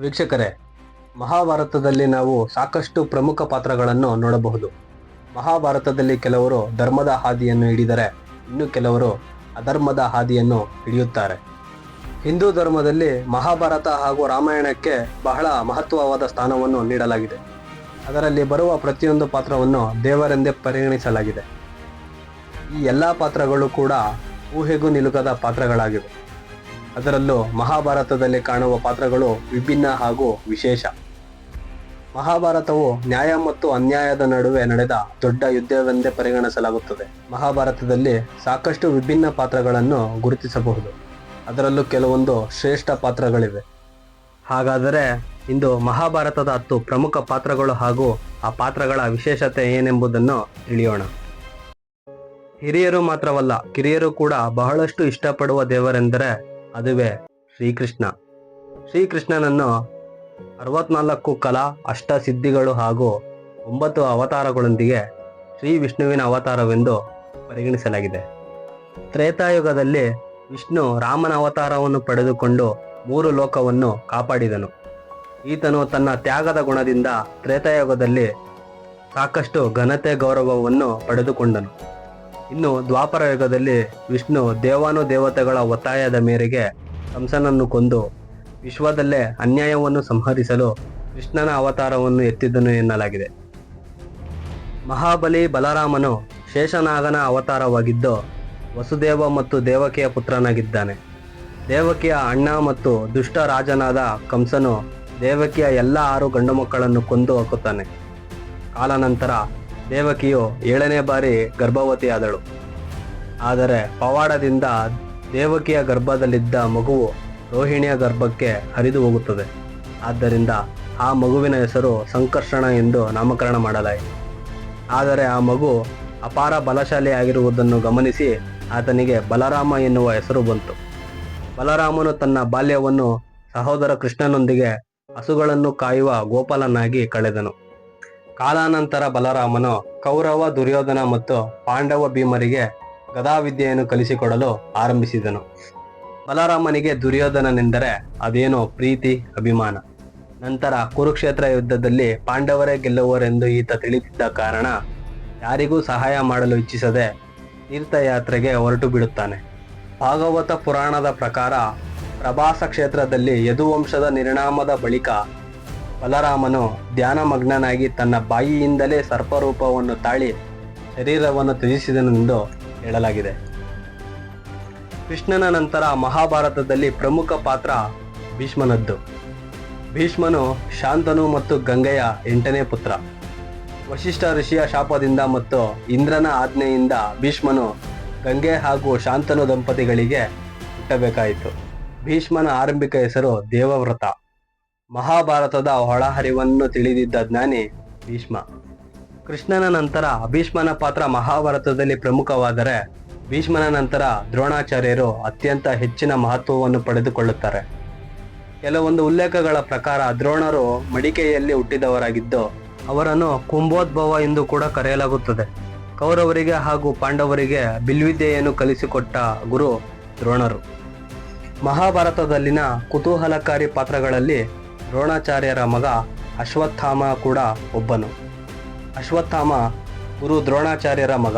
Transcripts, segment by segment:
ವೀಕ್ಷಕರೇ, ಮಹಾಭಾರತದಲ್ಲಿ ನಾವು ಸಾಕಷ್ಟು ಪ್ರಮುಖ ಪಾತ್ರಗಳನ್ನು ನೋಡಬಹುದು. ಮಹಾಭಾರತದಲ್ಲಿ ಕೆಲವರು ಧರ್ಮದ ಹಾದಿಯನ್ನು ಹಿಡಿದರೆ, ಇನ್ನು ಕೆಲವರು ಅಧರ್ಮದ ಹಾದಿಯನ್ನು ಹಿಡಿಯುತ್ತಾರೆ. ಹಿಂದೂ ಧರ್ಮದಲ್ಲಿ ಮಹಾಭಾರತ ಹಾಗೂ ರಾಮಾಯಣಕ್ಕೆ ಬಹಳ ಮಹತ್ವವಾದ ಸ್ಥಾನವನ್ನು ನೀಡಲಾಗಿದೆ. ಅದರಲ್ಲಿ ಬರುವ ಪ್ರತಿಯೊಂದು ಪಾತ್ರವನ್ನು ದೇವರೆಂದೇ ಪರಿಗಣಿಸಲಾಗಿದೆ. ಈ ಎಲ್ಲ ಪಾತ್ರಗಳು ಕೂಡ ಊಹೆಗೂ ನಿಲುಕದ ಪಾತ್ರಗಳಾಗಿವೆ. ಅದರಲ್ಲೂ ಮಹಾಭಾರತದಲ್ಲಿ ಕಾಣುವ ಪಾತ್ರಗಳು ವಿಭಿನ್ನ ಹಾಗೂ ವಿಶೇಷ. ಮಹಾಭಾರತವು ನ್ಯಾಯ ಮತ್ತು ಅನ್ಯಾಯದ ನಡುವೆ ನಡೆದ ದೊಡ್ಡ ಯುದ್ಧವೆಂದೇ ಪರಿಗಣಿಸಲಾಗುತ್ತದೆ. ಮಹಾಭಾರತದಲ್ಲಿ ಸಾಕಷ್ಟು ವಿಭಿನ್ನ ಪಾತ್ರಗಳನ್ನು ಗುರುತಿಸಬಹುದು. ಅದರಲ್ಲೂ ಕೆಲವೊಂದು ಶ್ರೇಷ್ಠ ಪಾತ್ರಗಳಿವೆ. ಹಾಗಾದರೆ ಇಂದು ಮಹಾಭಾರತದ ಹತ್ತು ಪ್ರಮುಖ ಪಾತ್ರಗಳು ಹಾಗೂ ಆ ಪಾತ್ರಗಳ ವಿಶೇಷತೆ ಏನೆಂಬುದನ್ನು ತಿಳಿಯೋಣ. ಹಿರಿಯರು ಮಾತ್ರವಲ್ಲ, ಕಿರಿಯರು ಕೂಡ ಬಹಳಷ್ಟು ಇಷ್ಟಪಡುವ ದೇವರೆಂದರೆ ಅದುವೇ ಶ್ರೀಕೃಷ್ಣ. ಶ್ರೀಕೃಷ್ಣನನ್ನು ಅರವತ್ನಾಲ್ಕು ಕಲಾ ಅಷ್ಟಸಿದ್ಧಿಗಳು ಹಾಗೂ ಒಂಬತ್ತು ಅವತಾರಗಳೊಂದಿಗೆ ಶ್ರೀ ವಿಷ್ಣುವಿನ ಅವತಾರವೆಂದು ಪರಿಗಣಿಸಲಾಗಿದೆ. ತ್ರೇತಾಯುಗದಲ್ಲಿ ವಿಷ್ಣು ರಾಮನ ಅವತಾರವನ್ನು ಪಡೆದುಕೊಂಡು ಮೂರು ಲೋಕವನ್ನು ಕಾಪಾಡಿದನು. ಈತನು ತನ್ನ ತ್ಯಾಗದ ಗುಣದಿಂದ ತ್ರೇತಾಯುಗದಲ್ಲಿ ಸಾಕಷ್ಟು ಘನತೆ ಗೌರವವನ್ನು ಪಡೆದುಕೊಂಡನು. ಇನ್ನು ದ್ವಾಪರ ಯುಗದಲ್ಲಿ ವಿಷ್ಣು ದೇವಾನು ದೇವತೆಗಳ ಒತ್ತಾಯದ ಮೇರೆಗೆ ಕಂಸನನ್ನು ಕೊಂದು ವಿಶ್ವದಲ್ಲೇ ಅನ್ಯಾಯವನ್ನು ಸಂಹರಿಸಲು ಕೃಷ್ಣನ ಅವತಾರವನ್ನು ಎತ್ತಿದ್ದನು ಎನ್ನಲಾಗಿದೆ. ಮಹಾಬಲಿ ಬಲರಾಮನು ಶೇಷನಾಗನ ಅವತಾರವಾಗಿದ್ದು ವಸುದೇವ ಮತ್ತು ದೇವಕಿಯ ಪುತ್ರನಾಗಿದ್ದಾನೆ. ದೇವಕಿಯ ಅಣ್ಣ ಮತ್ತು ದುಷ್ಟ ರಾಜನಾದ ಕಂಸನು ದೇವಕಿಯ ಎಲ್ಲ ಆರು ಗಂಡು ಮಕ್ಕಳನ್ನು ಕೊಂದು ಹಾಕುತ್ತಾನೆ. ಕಾಲಾನಂತರ ದೇವಕಿಯು ಏಳನೇ ಬಾರಿ ಗರ್ಭವತಿಯಾದಳು. ಆದರೆ ಪವಾಡದಿಂದ ದೇವಕಿಯ ಗರ್ಭದಲ್ಲಿದ್ದ ಮಗುವು ರೋಹಿಣಿಯ ಗರ್ಭಕ್ಕೆ ಹರಿದು ಹೋಗುತ್ತದೆ. ಆದ್ದರಿಂದ ಆ ಮಗುವಿನ ಹೆಸರು ಸಂಕರ್ಷಣ ಎಂದು ನಾಮಕರಣ ಮಾಡಲಾಯಿತು. ಆದರೆ ಆ ಮಗು ಅಪಾರ ಬಲಶಾಲಿಯಾಗಿರುವುದನ್ನು ಗಮನಿಸಿ ಆತನಿಗೆ ಬಲರಾಮ ಎನ್ನುವ ಹೆಸರು ಬಂತು. ಬಲರಾಮನು ತನ್ನ ಬಾಲ್ಯವನ್ನು ಸಹೋದರ ಕೃಷ್ಣನೊಂದಿಗೆ ಹಸುಗಳನ್ನು ಕಾಯುವ ಗೋಪಾಲನಾಗಿ ಕಳೆದನು. ಕಾಲಾನಂತರ ಬಲರಾಮನು ಕೌರವ, ದುರ್ಯೋಧನ ಮತ್ತು ಪಾಂಡವ ಭೀಮರಿಗೆ ಗದಾವಿದ್ಯೆಯನ್ನು ಕಲಿಸಿಕೊಡಲು ಆರಂಭಿಸಿದನು. ಬಲರಾಮನಿಗೆ ದುರ್ಯೋಧನನೆಂದರೆ ಅದೇನೋ ಪ್ರೀತಿ, ಅಭಿಮಾನ. ನಂತರ ಕುರುಕ್ಷೇತ್ರ ಯುದ್ಧದಲ್ಲಿ ಪಾಂಡವರೇ ಗೆಲ್ಲುವರೆಂದು ಈತ ತಿಳಿದಿದ್ದ ಕಾರಣ ಯಾರಿಗೂ ಸಹಾಯ ಮಾಡಲು ಇಚ್ಛಿಸದೆ ತೀರ್ಥಯಾತ್ರೆಗೆ ಹೊರಟು ಬಿಡುತ್ತಾನೆ. ಭಾಗವತ ಪುರಾಣದ ಪ್ರಕಾರ ಪ್ರಭಾಸ ಕ್ಷೇತ್ರದಲ್ಲಿ ಯದುವಂಶದ ನಿರ್ಣಾಮದ ಬಳಿಕ ಬಲರಾಮನು ಧ್ಯಾನಮಗ್ನನಾಗಿ ತನ್ನ ಬಾಯಿಯಿಂದಲೇ ಸರ್ಪರೂಪವನ್ನು ತಾಳಿ ಶರೀರವನ್ನು ತ್ಯಜಿಸಿದನೆಂದು ಹೇಳಲಾಗಿದೆ. ಕೃಷ್ಣನ ನಂತರ ಮಹಾಭಾರತದಲ್ಲಿ ಪ್ರಮುಖ ಪಾತ್ರ ಭೀಷ್ಮನದ್ದು. ಭೀಷ್ಮನು ಶಾಂತನು ಮತ್ತು ಗಂಗೆಯ ಎಂಟನೇ ಪುತ್ರ. ವಶಿಷ್ಠ ಋಷಿಯ ಶಾಪದಿಂದ ಮತ್ತು ಇಂದ್ರನ ಆಜ್ಞೆಯಿಂದ ಭೀಷ್ಮನು ಗಂಗೆ ಹಾಗೂ ಶಾಂತನು ದಂಪತಿಗಳಿಗೆ ಹುಟ್ಟಬೇಕಾಯಿತು. ಭೀಷ್ಮನ ಆರಂಭಿಕ ಹೆಸರು ದೇವವ್ರತ. ಮಹಾಭಾರತದ ಒಳಹರಿವನ್ನು ತಿಳಿದಿದ್ದ ಜ್ಞಾನಿ ಭೀಷ್ಮ. ಕೃಷ್ಣನ ನಂತರ ಭೀಷ್ಮನ ಪಾತ್ರ ಮಹಾಭಾರತದಲ್ಲಿ ಪ್ರಮುಖವಾದರೆ ಭೀಷ್ಮನ ನಂತರ ದ್ರೋಣಾಚಾರ್ಯರು ಅತ್ಯಂತ ಹೆಚ್ಚಿನ ಮಹತ್ವವನ್ನು ಪಡೆದುಕೊಳ್ಳುತ್ತಾರೆ. ಕೆಲವೊಂದು ಉಲ್ಲೇಖಗಳ ಪ್ರಕಾರ ದ್ರೋಣರು ಮಡಿಕೆಯಲ್ಲಿ ಹುಟ್ಟಿದವರಾಗಿದ್ದು, ಅವರನ್ನು ಕುಂಭೋದ್ಭವ ಎಂದು ಕೂಡ ಕರೆಯಲಾಗುತ್ತದೆ. ಕೌರವರಿಗೆ ಹಾಗೂ ಪಾಂಡವರಿಗೆ ಬಿಲ್ವಿದ್ಯೆಯನ್ನು ಕಲಿಸಿಕೊಟ್ಟ ಗುರು ದ್ರೋಣರು. ಮಹಾಭಾರತದಲ್ಲಿನ ಕುತೂಹಲಕಾರಿ ಪಾತ್ರಗಳಲ್ಲಿ ದ್ರೋಣಾಚಾರ್ಯರ ಮಗ ಅಶ್ವತ್ಥಾಮ ಕೂಡ ಒಬ್ಬನು. ಅಶ್ವತ್ಥಾಮ ಗುರು ದ್ರೋಣಾಚಾರ್ಯರ ಮಗ.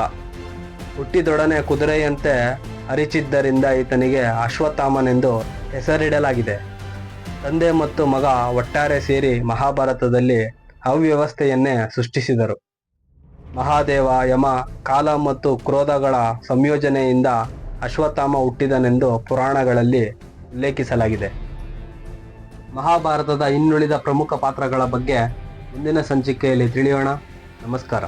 ಹುಟ್ಟಿದೊಡನೆ ಕುದುರೆಯಂತೆ ಅರಿಚಿದ್ದರಿಂದ ಈತನಿಗೆ ಅಶ್ವತ್ಥಾಮನೆಂದು ಹೆಸರಿಡಲಾಗಿದೆ. ತಂದೆ ಮತ್ತು ಮಗ ಒಟ್ಟಾರೆ ಸೇರಿ ಮಹಾಭಾರತದಲ್ಲಿ ಅವ್ಯವಸ್ಥೆಯನ್ನೇ ಸೃಷ್ಟಿಸಿದರು. ಮಹಾದೇವ, ಯಮ, ಕಾಲ ಮತ್ತು ಕ್ರೋಧಗಳ ಸಂಯೋಜನೆಯಿಂದ ಅಶ್ವತ್ಥಾಮ ಹುಟ್ಟಿದನೆಂದು ಪುರಾಣಗಳಲ್ಲಿ ಉಲ್ಲೇಖಿಸಲಾಗಿದೆ. ಮಹಾಭಾರತದ ಇನ್ನುಳಿದ ಪ್ರಮುಖ ಪಾತ್ರಗಳ ಬಗ್ಗೆ ಮುಂದಿನ ಸಂಚಿಕೆಯಲ್ಲಿ ತಿಳಿಯೋಣ. ನಮಸ್ಕಾರ.